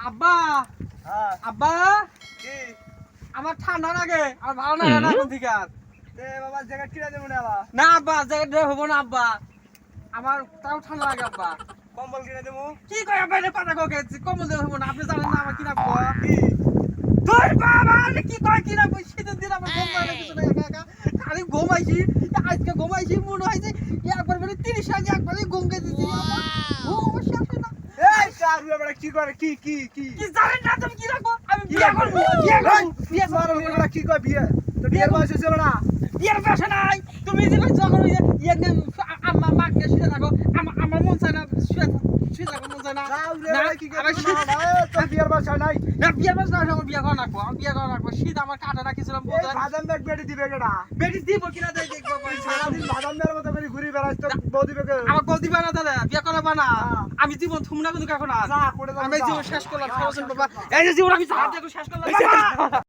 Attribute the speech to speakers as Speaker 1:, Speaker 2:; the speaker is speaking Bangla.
Speaker 1: আব্বা!
Speaker 2: হ্যাঁ।
Speaker 1: আব্বা!
Speaker 2: কি?
Speaker 1: আমার ঠান্ডা লাগে আর ভালো লাগে না এখন থেকে আর
Speaker 2: বাবা কিনে দেবো না
Speaker 1: না আব্বা জ্যাকেট হব না আব্বা। আমার তাও ঠান্ডা লাগে আব্বা।
Speaker 2: কম্বল কিনে দেবো।
Speaker 1: কি কয় আব্বা এটা কথা ককে দেব হব না আপনি জানেন না আমার কি রাখব
Speaker 2: কি?
Speaker 1: তোর বাবা আরে কি কয় কি রাখব শীতের দিন আমার ঘুম পায় না কিছু না একা একা। খালি ঘুমাইছি আজকে ঘুমাইছি মনে হয় যে একবার মানে তিরিশ আগে একবারই ঘুম গেছে দিছি আমার ঘুম অবশ্যই আসে না
Speaker 2: এই চার বেলা কি করে কি কি কি?
Speaker 1: কি জানেন না তুমি কি রাখব আমি বিয়ে? করব বিয়ে করব বিয়ে করব।
Speaker 2: বেলা কি কয় বিয়ে? তো বিয়ের বয়স হয়েছিল না?
Speaker 1: বিয়ের বয়স নাই। তুমি যে এখন ওই ইয়ে আম্মা মাকে শুয়ে থাকো। আমার আমার মন চায় না শুয়ে শুয়ে থাকো মন চায় না।
Speaker 2: কি এ, তোর বিয়ের বয়স নাই।
Speaker 1: না বিয়ের বয়স না আমার বিয়ে করা রাখব আমার বিয়ে করা রাখব। শীত আমার কাটা রাখিছিলাম
Speaker 2: বাদাম ব্যাগ বেড়ে দিবে কেডা?
Speaker 1: বেটি দিব কিনা দেখব
Speaker 2: তো বউ দিবা না
Speaker 1: আমার দাদা বিয়ে করা বানা
Speaker 2: হ্যাঁ।
Speaker 1: আমি জীবন থুমনা কিন্তু এখন আমি জীবন শেষ করলাম বাবা। এই যে জীবন আমি শেষ করলাম বাবা।